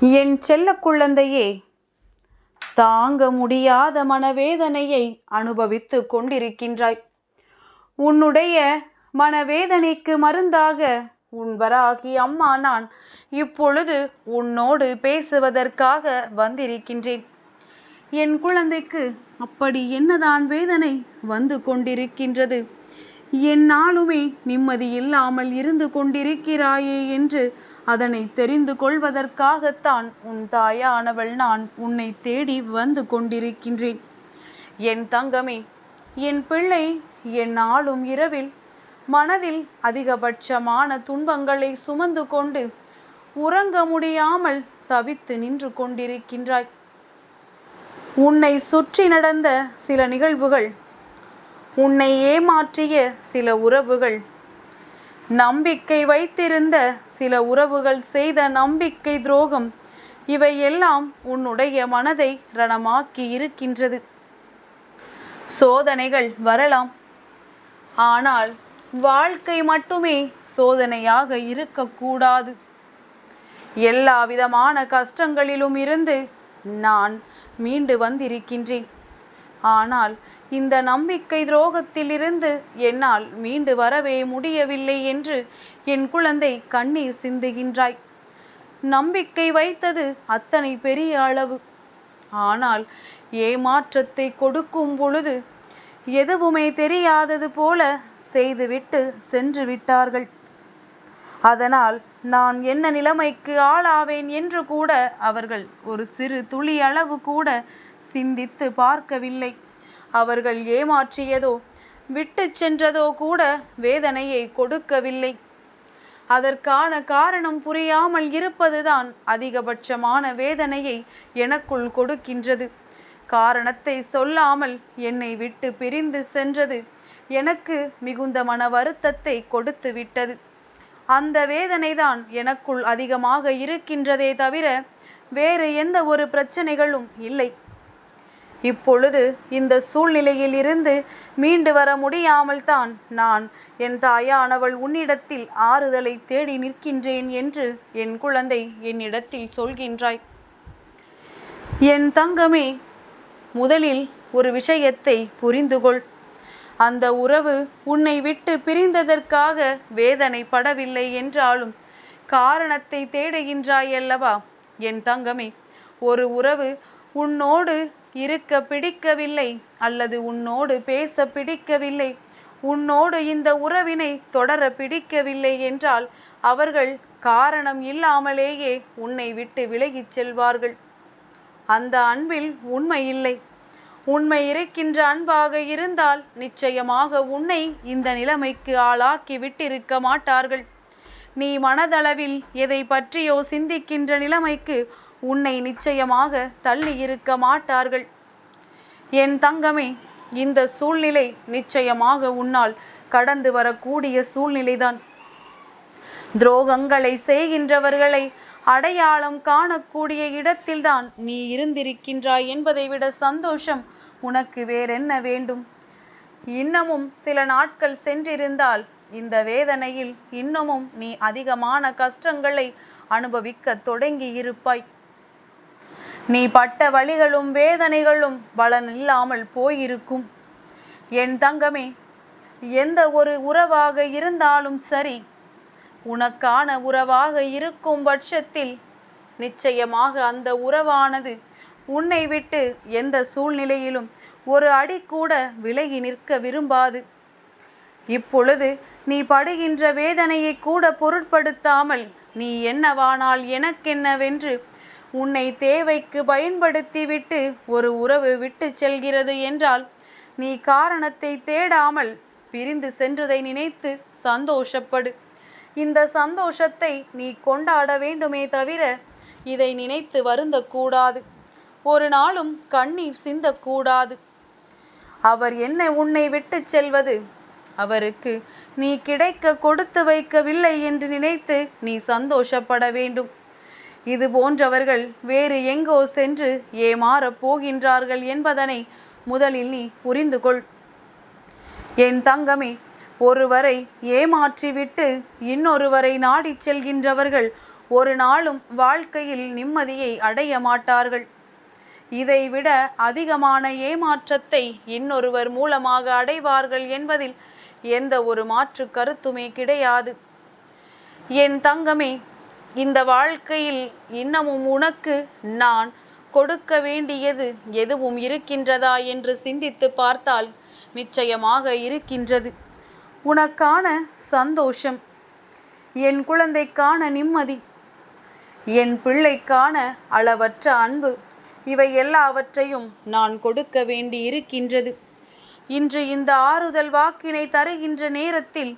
என் செல்ல குழந்தையே தாங்க முடியாத மனவேதனையை அனுபவித்து கொண்டிருக்கின்றாய். உன்னுடைய மனவேதனைக்கு மருந்தாக உன் வராகி அம்மா நான் இப்பொழுது உன்னோடு பேசுவதற்காக வந்திருக்கின்றேன். என் குழந்தைக்கு அப்படி என்னதான் வேதனை வந்து கொண்டிருக்கின்றது? என்னாலுமே நிம்மதி இல்லாமல் இருந்து கொண்டிருக்கிறாயே என்று அதனை தெரிந்து கொள்வதற்காகத்தான் உன் தாயானவள் நான் உன்னை தேடி வந்து கொண்டிருக்கின்றேன். என் தங்கமே என் பிள்ளை என் ஆளும் இரவில் மனதில் அதிகபட்சமான துன்பங்களை சுமந்து கொண்டு உறங்க முடியாமல் தவித்து நின்று கொண்டிருக்கின்றாய். உன்னை சுற்றி நடந்த சில நிகழ்வுகள் உன்னை ஏமாற்றிய சில உறவுகள். நம்பிக்கை வைத்திருந்த சில உறவுகள் செய்த நம்பிக்கை துரோகம் இவையெல்லாம் உன்னுடைய மனதை ரணமாக்கி இருக்கின்றது. சோதனைகள் வரலாம். ஆனால் வாழ்க்கை மட்டுமே சோதனையாக இருக்கக்கூடாது. எல்லா விதமான கஷ்டங்களிலும் இருந்து நான் மீண்டு வந்திருக்கின்றேன். ஆனால் இந்த நம்பிக்கை துரோகத்திலிருந்து என்னால் மீண்டு வரவே முடியவில்லை என்று என் குழந்தை கண்ணீர் சிந்துகின்றாய். நம்பிக்கை வைத்தது அத்தனை பெரிய அளவு. ஆனால் ஏமாற்றத்தை கொடுக்கும் பொழுது எதுவுமே தெரியாதது போல செய்துவிட்டு சென்று விட்டார்கள். அதனால் நான் என்ன நிலைமைக்கு ஆளாவேன் என்று கூட அவர்கள் ஒரு சிறு துளி அளவு கூட சிந்தித்து பார்க்கவில்லை. அவர்கள் ஏமாற்றியதோ விட்டு சென்றதோ கூட வேதனையை கொடுக்கவில்லை. அதற்கான காரணம் புரியாமல் இருப்பதுதான் அதிகபட்சமான வேதனையை எனக்குள் கொடுக்கின்றது. காரணத்தை சொல்லாமல் என்னை விட்டு பிரிந்து சென்றது எனக்கு மிகுந்த மன வருத்தத்தை கொடுத்து விட்டது. அந்த வேதனைதான் எனக்குள் அதிகமாக இருக்கின்றதே தவிர வேறு எந்த ஒரு பிரச்சனைகளும் இல்லை. இப்பொழுது இந்த சூழ்நிலையில் இருந்து மீண்டு வர முடியாமல் தான் நான் என் தாயானவள் உன்னிடத்தில் ஆறுதலை தேடி நிற்கின்றேன் என்று என் குழந்தை என்னிடத்தில் சொல்கின்றாய். என் தங்கமே முதலில் ஒரு விஷயத்தை புரிந்துகொள். அந்த உறவு உன்னை விட்டு பிரிந்ததற்காக வேதனைப்படவில்லை என்றாலும் காரணத்தை தேடுகின்றாயல்லவா என் தங்கமே ஒரு உறவு உன்னோடு இருக்க பிடிக்கவில்லை அல்லது உன்னோடு பேச பிடிக்கவில்லை. உன்னோடு இந்த உறவினை தொடர பிடிக்கவில்லை என்றால் அவர்கள் காரணம் இல்லாமலேயே உன்னை விட்டு விலகிச் செல்வார்கள். அந்த அன்பில் உண்மை இல்லை. உண்மை இருக்கின்ற அன்பாக இருந்தால் நிச்சயமாக உன்னை இந்த நிலைமைக்கு ஆளாக்கி விட்டிருக்க மாட்டார்கள். நீ மனதளவில் எதை பற்றியோ சிந்திக்கின்ற நிலைமைக்கு உன்னை நிச்சயமாக தள்ளி இருக்க மாட்டார்கள். என் தங்கமே இந்த சூழ்நிலை நிச்சயமாக உன்னால் கடந்து வரக்கூடிய சூழ்நிலைதான். துரோகங்களை செய்கின்றவர்களை அடையாளம் காணக்கூடிய இடத்தில்தான் நீ இருந்திருக்கின்றாய் என்பதை விட சந்தோஷம் உனக்கு வேறென்ன வேண்டும்? இன்னமும் சில நாட்கள் சென்றிருந்தால் இந்த வேதனையில் இன்னமும் நீ அதிகமான கஷ்டங்களை அனுபவிக்க தொடங்கி இருப்பாய் நீ பட்ட வழிகளும் வேதனைகளும் பலன் இல்லாமல் போயிருக்கும். என் தங்கமே எந்த ஒரு உறவாக இருந்தாலும் சரி உனக்கான உறவாக இருக்கும் பட்சத்தில் நிச்சயமாக அந்த உறவானது உன்னை விட்டு எந்த சூழ்நிலையிலும் ஒரு அடி கூட விலகி நிற்க விரும்பாது. இப்பொழுது நீ படுகின்ற வேதனையை கூட பொருட்படுத்தாமல் நீ என்னவானால் எனக்கென்னவென்று உன்னை தேவைக்கு பயன்படுத்திவிட்டு ஒரு உறவு விட்டு செல்கிறது என்றால் நீ காரணத்தை தேடாமல் பிரிந்து சென்றதை நினைத்து சந்தோஷப்படு. இந்த சந்தோஷத்தை நீ கொண்டாட வேண்டுமே தவிர இதை நினைத்து வருந்தக்கூடாது. ஒரு நாளும் கண்ணீர் சிந்தக்கூடாது. அவர் என்ன உன்னை விட்டு செல்வது அவருக்கு நீ கிடைக்க கொடுத்து வைக்கவில்லை என்று நினைத்து நீ சந்தோஷப்பட வேண்டும். இது போன்றவர்கள் வேறு எங்கோ சென்று ஏமாறப் போகின்றார்கள் என்பதனை முதலில் நீ புரிந்து கொள் என் தங்கமே ஒருவரை ஏமாற்றிவிட்டு இன்னொருவரை நாடிச் செல்கின்றவர்கள் ஒரு நாளும் வாழ்க்கையில் நிம்மதியை அடைய மாட்டார்கள். இதைவிட அதிகமான ஏமாற்றத்தை இன்னொருவர் மூலமாக அடைவார்கள் என்பதில் எந்த ஒரு மாற்று கருத்துமே கிடையாது. என் தங்கமே இந்த வாழ்க்கையில் இன்னமும் உனக்கு நான் கொடுக்க வேண்டியது எதுவும் இருக்கின்றதா என்று சிந்தித்து பார்த்தால் நிச்சயமாக இருக்கின்றது. உனக்கான சந்தோஷம் என் குழந்தைக்கான நிம்மதி என் பிள்ளைக்கான அளவற்ற அன்பு இவை எல்லாவற்றையும் நான் கொடுக்க வேண்டி இருக்கின்றது இன்று இந்த ஆறுதல் வாக்கினை தருகின்ற நேரத்தில்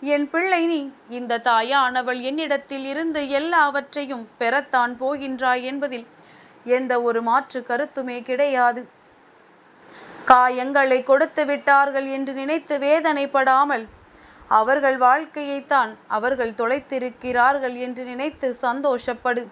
என் பிள்ளை நீ இந்த தாயானவள் என்னிடத்தில் இருந்து எல்லாவற்றையும் பெறத்தான் போகின்றாய் என்பதில் எந்த ஒரு மாற்று கருத்துமே கிடையாது. காயங்களை கொடுத்து விட்டார்கள் என்று நினைத்து வேதனைப்படாமல் அவர்கள் வாழ்க்கையைத்தான் அவர்கள் தொலைத்திருக்கிறார்கள் என்று நினைத்து சந்தோஷப்படு.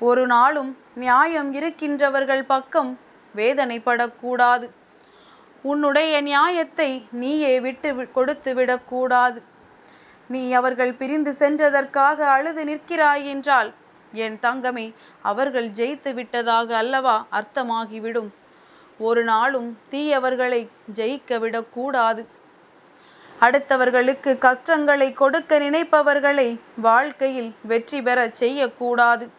ஒரு நாளும் நியாயம் இருக்கின்றவர்கள் பக்கம் வேதனைப்படக்கூடாது. உன்னுடைய நியாயத்தை நீயே விட்டு வி- கொடுத்து விடக்கூடாது. நீ அவர்கள் பிரிந்து சென்றதற்காக அழுது நிற்கிறாய் என்றால் என் தங்கமே அவர்கள் ஜெயித்து விட்டதாக அல்லவா அர்த்தமாகிவிடும். ஒரு நாளும் தீயவர்களை ஜெயிக்க விடக்கூடாது. அடுத்தவர்களுக்கு கஷ்டங்களை கொடுக்க நினைப்பவர்களை வாழ்க்கையில் வெற்றி பெறச் செய்யக்கூடாது.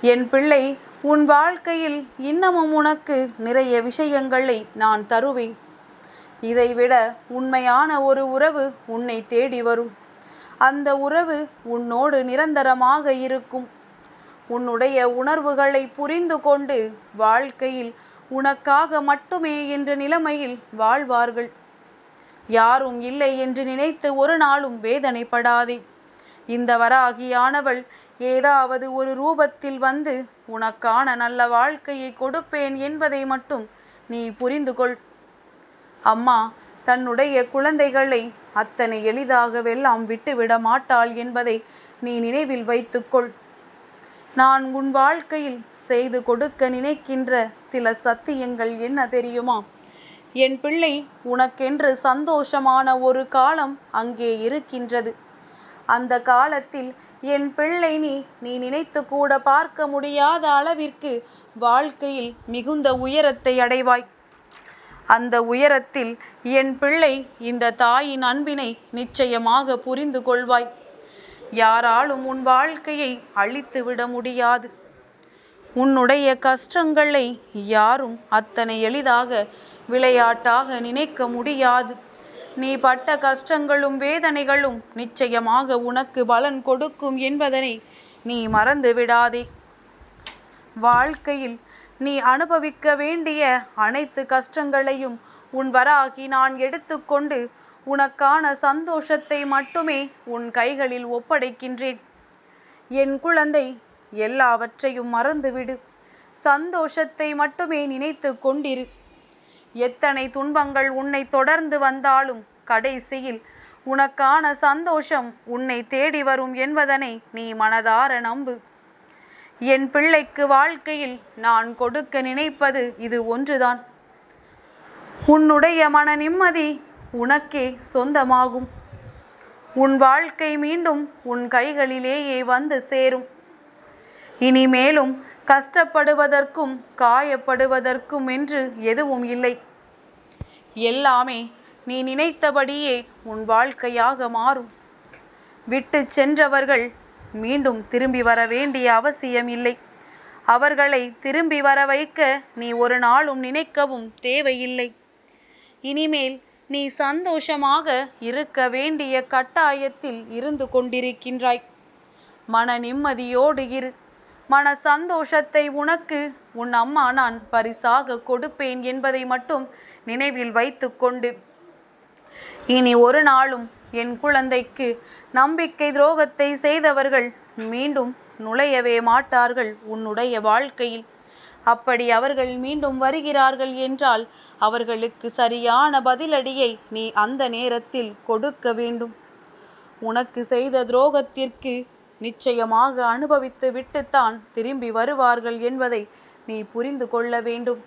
என் பிள்ளை உன் வாழ்க்கையில் இன்னமும் உனக்கு நிறைய விஷயங்களை நான் தருவேன். இதைவிட உண்மையான ஒரு உறவு உன்னை தேடி வரும். அந்த உறவு உன்னோடு நிரந்தரமாக இருக்கும். உன்னுடைய உணர்வுகளை புரிந்து கொண்டு வாழ்க்கையில் உனக்காக மட்டுமே என்ற நிலைமையில் வாழ்வார்கள். யாரும் இல்லை என்று நினைத்து ஒரு நாளும் வேதனைப்படாதே. இந்த வராகியானவள் ஏதாவது ஒரு ரூபத்தில் வந்து உனக்கான நல்ல வாழ்க்கையை கொடுப்பேன் என்பதை மட்டும் நீ புரிந்து கொள். அம்மா தன்னுடைய குழந்தைகளை அத்தனை எளிதாகவெல்லாம் விட்டுவிட மாட்டாள் என்பதை நீ நினைவில் வைத்துக்கொள் நான் உன் வாழ்க்கையில் செய்து கொடுக்க நினைக்கின்ற சில சத்தியங்கள் என்ன தெரியுமா? என் பிள்ளை உனக்கென்று சந்தோஷமான ஒரு காலம் அங்கே இருக்கின்றது. அந்த காலத்தில் என் பிள்ளை நீ நீ நினைத்து கூட பார்க்க முடியாத அளவிற்கு வாழ்க்கையில் மிகுந்த உயரத்தை அடைவாய். அந்த உயரத்தில் என் பிள்ளை இந்த தாயின் அன்பினை நிச்சயமாக புரிந்து கொள்வாய். யாராலும் உன் வாழ்க்கையை அழித்து விட முடியாது. உன்னுடைய கஷ்டங்களை யாரும் அத்தனை எளிதாக விளையாட்டாக நினைக்க முடியாது. நீ பட்ட கஷ்டங்களும் வேதனைகளும் நிச்சயமாக உனக்கு பலன் கொடுக்கும் என்பதனை நீ மறந்து விடாதே. வாழ்க்கையில் நீ அனுபவிக்க வேண்டிய அனைத்து கஷ்டங்களையும் உன் வராகி நான் எடுத்துக்கொண்டு உனக்கான சந்தோஷத்தை மட்டுமே உன் கைகளில் ஒப்படைக்கின்றேன். என் குழந்தை எல்லாவற்றையும் மறந்துவிடு. சந்தோஷத்தை மட்டுமே நினைத்து கொண்டிரு. எத்தனை துன்பங்கள் உன்னை தொடர்ந்து வந்தாலும் கடைசியில் உனக்கான சந்தோஷம் உன்னை தேடி வரும் என்பதனை நீ மனதார நம்பு. என் பிள்ளைக்கு வாழ்க்கையில் நான் கொடுக்க நினைப்பது இது ஒன்றுதான். உன்னுடைய மன நிம்மதி உனக்கே சொந்தமாகும். உன் வாழ்க்கை மீண்டும் உன் கைகளிலேயே வந்து சேரும். இனிமேலும் கஷ்டப்படுவதற்கும் காயப்படுவதற்கும் என்று எதுவும் இல்லை. எல்லாமே நீ நினைத்தபடியே உன் வாழ்க்கையாக மாறும். விட்டு சென்றவர்கள் மீண்டும் திரும்பி வர வேண்டிய அவசியம் இல்லை அவர்களை திரும்பி வர வைக்க நீ ஒரு நாளும் நினைக்கவும் தேவையில்லை. இனிமேல் நீ சந்தோஷமாக இருக்க வேண்டிய கட்டாயத்தில் இருந்து கொண்டிருக்கின்றாய். மன நிம்மதியோடு இரு. மன சந்தோஷத்தை உனக்கு உன் அம்மா நான் பரிசாக கொடுப்பேன் என்பதை மட்டும் நினைவில் வைத்துக்கொண்டு இனி ஒரு நாளும் என் குழந்தைக்கு நம்பிக்கை துரோகத்தை செய்தவர்கள் மீண்டும் நுழையவே மாட்டார்கள் உன்னுடைய வாழ்க்கையில். அப்படி அவர்கள் மீண்டும் வருகிறார்கள் என்றால் அவர்களுக்கு சரியான பதிலடியை நீ அந்த நேரத்தில் கொடுக்க வேண்டும். உனக்கு செய்த துரோகத்திற்கு நிச்சயமாக அனுபவித்து விட்டுத்தான் திரும்பி வருவார்கள் என்பதை நீ புரிந்து கொள்ள வேண்டும்.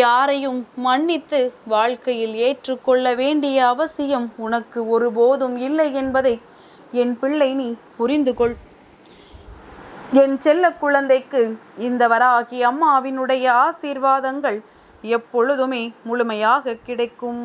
யாரையும் மன்னித்து வாழ்க்கையில் ஏற்றுக்கொள்ள வேண்டிய அவசியம் உனக்கு ஒருபோதும் இல்லை என்பதை என் பிள்ளை நீ புரிந்து கொள். என் செல்ல குழந்தைக்கு இந்த வராகி அம்மாவினுடைய ஆசீர்வாதங்கள் எப்பொழுதுமே முழுமையாக கிடைக்கும்.